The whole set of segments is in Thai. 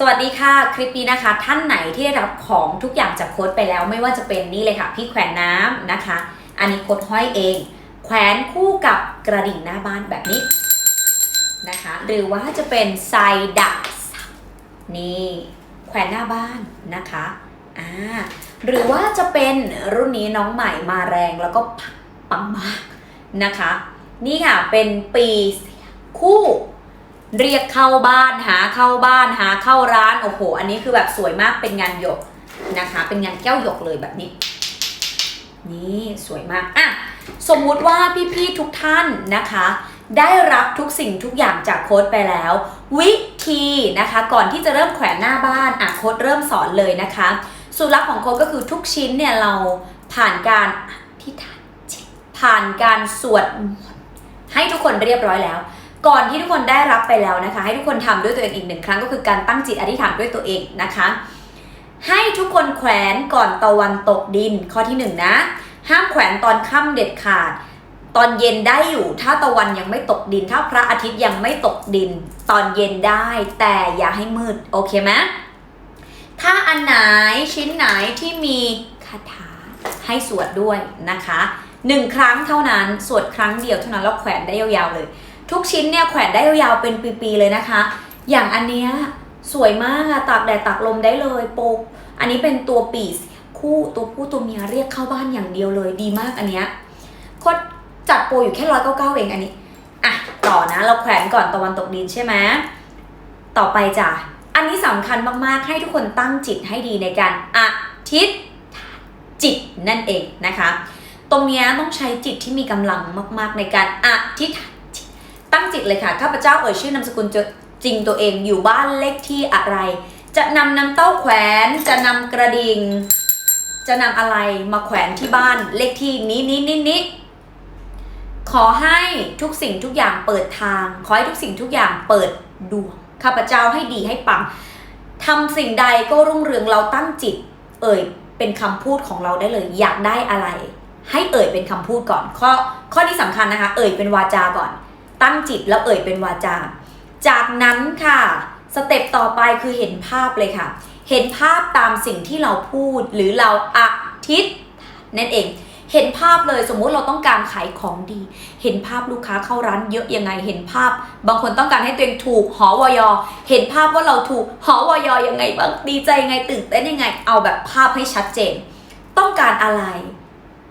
สวัสดีค่ะ คลิปนี้นะคะ ท่านไหนที่ได้รับของทุกอย่างจากโค้ดไปแล้ว ไม่ว่าจะเป็นนี่เลยค่ะ พี่แขวนน้ำนะคะ อันนี้โค้ดห้อยเอง แขวนคู่กับกระดิ่งหน้าบ้านแบบนี้นะคะ หรือว่าจะเป็นไซดักนี่แขวนหน้าบ้านนะคะอ่าหรือว่าจะเป็นรุ่นนี้น้องใหม่มาแรงแล้วก็ปังมากนะคะ นี่ค่ะเป็นปีคู่ เรียกเข้าบ้านหาเข้าบ้านหาเข้าร้านโอ้โห อันนี้คือแบบสวยมากเป็นงานหยกนะคะ เป็นงานแก้วหยกเลยแบบนี้ นี่สวยมากอะสมมุติว่าพี่ๆทุกท่านนะคะ ได้รับทุกสิ่งทุกอย่างจากโค้ดไปแล้ว วิธีนะคะ ก่อนที่จะเริ่มแขวนหน้าบ้านอะโค้ดเริ่มสอนเลยนะคะสูตรลับของโค้ดก็คือทุกชิ้นเนี่ยเราผ่านการอธิษฐานผ่านการสวดให้ทุกคนเรียบร้อยแล้ว ก่อนที่ทุกคนได้รับไปแล้วนะคะ ให้ทุกคนทำด้วยตัวเองอีกหนึ่งครั้งก็คือการตั้งจิตอธิษฐานด้วยตัวเองนะคะ ให้ทุกคนแขวนก่อนตะวันตกดินข้อที่หนึ่งนะห้ามแขวนตอนค่ำเด็ดขาด ตอนเย็นได้อยู่ ถ้าตะวันยังไม่ตกดิน ถ้าพระอาทิตย์ยังไม่ตกดิน ตอนเย็นได้ แต่อย่าให้มืดโอเคไหมถ้าอันไหนชิ้นไหนที่มีคาถาให้สวดด้วยนะคะหนึ่งครั้งเท่านั้นสวดครั้งเดียวเท่านั้นแล้วแขวนได้ยาวๆเลย ทุกชิ้นเนี่ยแขวนได้ยาวๆเป็นปีๆเลยนะคะ อย่างอันเนี้ยสวยมากอะตากแดดตากลมได้เลยโปกอันนี้เป็นตัวปีสคู่ตัวผู้ตัวเมียเรียกเข้าบ้านอย่างเดียวเลยดีมากอันเนี้ยโคตรจัดโปรอยู่แค่ร้อยเก้าเก้าเองอันนี้อะต่อนะเราแขวนก่อนตะวันตกดินใช่ไหมต่อไปจ้ะอันนี้สำคัญมากๆให้ทุกคนตั้งจิตให้ดีในการอธิษฐานจิตนั่นเองนะคะ ตรงเนี้ยต้องใช้จิตที่มีกำลังมาก ๆ ในการอธิษฐาน ตั้งจิตเลยค่ะ ข้าพเจ้าเอ่ยชื่อนามสกุลจะจริงตัวเองอยู่บ้านเลขที่อะไร จะนำน้ำเต้าแขวนจะนำกระดิ่งจะนำอะไรมาแขวนที่บ้านเลขที่นี้นี้นี้นี้ขอให้ทุกสิ่งทุกอย่างเปิดทาง ขอให้ทุกสิ่งทุกอย่างเปิดดวงข้าพเจ้าให้ดีให้ปังทำสิ่งใดก็รุ่งเรืองเราตั้งจิต เอ่ยเป็นคำพูดของเราได้เลย อยากได้อะไร ให้เอ่ยเป็นคำพูดก่อน ข้อข้อที่สำคัญนะคะ เอ่ยเป็นวาจาก่อน ตั้งจิตแล้วเอ่ยเป็นวาจา จากนั้นค่ะ สเต็ปต่อไปคือเห็นภาพเลยค่ะ เห็นภาพตามสิ่งที่เราพูดหรือเราอธิษฐานนั่นเอง เห็นภาพเลยสมมุติเราต้องการขายของดี เห็นภาพลูกค้าเข้าร้านเยอะยังไง เห็นภาพ บางคนต้องการให้ตัวเองถูกหอวยอ เห็นภาพว่าเราถูกหอวยอยังไงบ้างดีใจยังไงตื่นเต้นยังไง เอาแบบภาพให้ชัดเจน ต้องการอะไร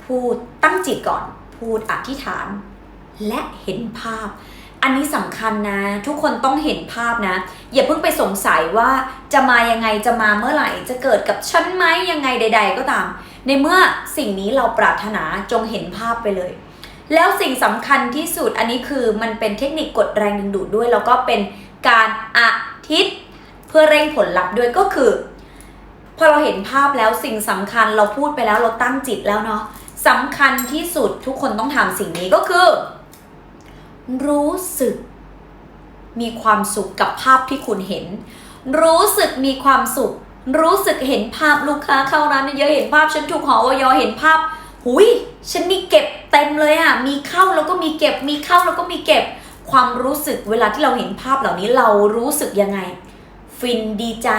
พูดตั้งจิตก่อน พูดอธิษฐาน และเห็นภาพ อันนี้สำคัญนะ ทุกคนต้องเห็นภาพนะ อย่าเพิ่งไปสงสัยว่าจะมายังไงจะมาเมื่อไหร่จะเกิดกับฉันไหมยังไงใด ๆ ก็ตาม ในเมื่อสิ่งนี้เราปรารถนาจงเห็นภาพไปเลย แล้วสิ่งสำคัญที่สุดอันนี้คือมันเป็นเทคนิคกดแรงดึงดูดด้วย แล้วก็เป็นการอธิษฐานเพื่อเร่งผลลัพธ์ด้วยก็คือพอเราเห็นภาพแล้วสิ่งสำคัญเราพูดไปแล้วเราตั้งจิตแล้วเนาะสำคัญที่สุดทุกคนต้องทำสิ่งนี้ก็คือ รู้สึก มีความสุขกับภาพที่คุณเห็น รู้สึกมีความสุข รู้สึกเห็นภาพลูกค้าเข้าร้านเยอะเห็นภาพฉันถูกหอวยอเห็นภาพหุยฉันมีเก็บเต็มเลยอะมีเข้าแล้วก็มีเก็บ มีเข้าแล้วก็มีเก็บ ความรู้สึกเวลาที่เราเห็นภาพเหล่านี้เรารู้สึกยังไง ฟินดีใจ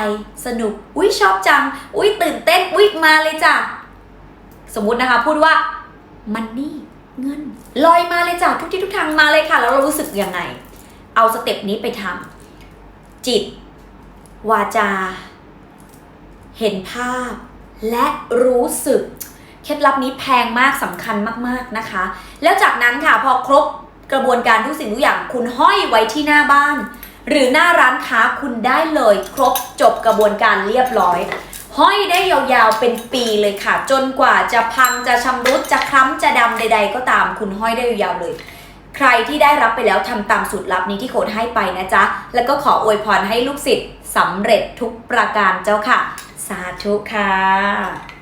สนุก อุ้ยชอบจัง อุ้ยตื่นเต้นอุ้ยมาเลยจ้ะสมมุตินะคะพูดว่ามันนี่ เงินลอยมาเลยจ้ะทุกที่ทุกทางมาเลยค่ะ แล้วเรารู้สึกยังไง เอาสเต็ปนี้ไปทำจิต วาจา เห็นภาพ และรู้สึก เคล็ดลับนี้แพงมากสำคัญมากๆนะคะ แล้วจากนั้นค่ะพอครบกระบวนการทุกสิ่งทุกอย่างคุณห้อยไว้ที่หน้าบ้าน หรือหน้าร้านค้าคุณได้เลย ครบจบกระบวนการเรียบร้อย ห้อยได้ยาวๆเป็นปีเลยค่ะ จนกว่าจะพังจะชำรุดจะคล้ำจะดำใด ๆ ก็ตามคุณห้อยได้ยาวๆเลย ใครที่ได้รับไปแล้วทำตามสูตรลับนี้ที่โค้ดให้ไปนะจ๊ะ แล้วก็ขออวยพรให้ลูกศิษย์สำเร็จทุกประการเจ้าค่ะ สาธุค่ะ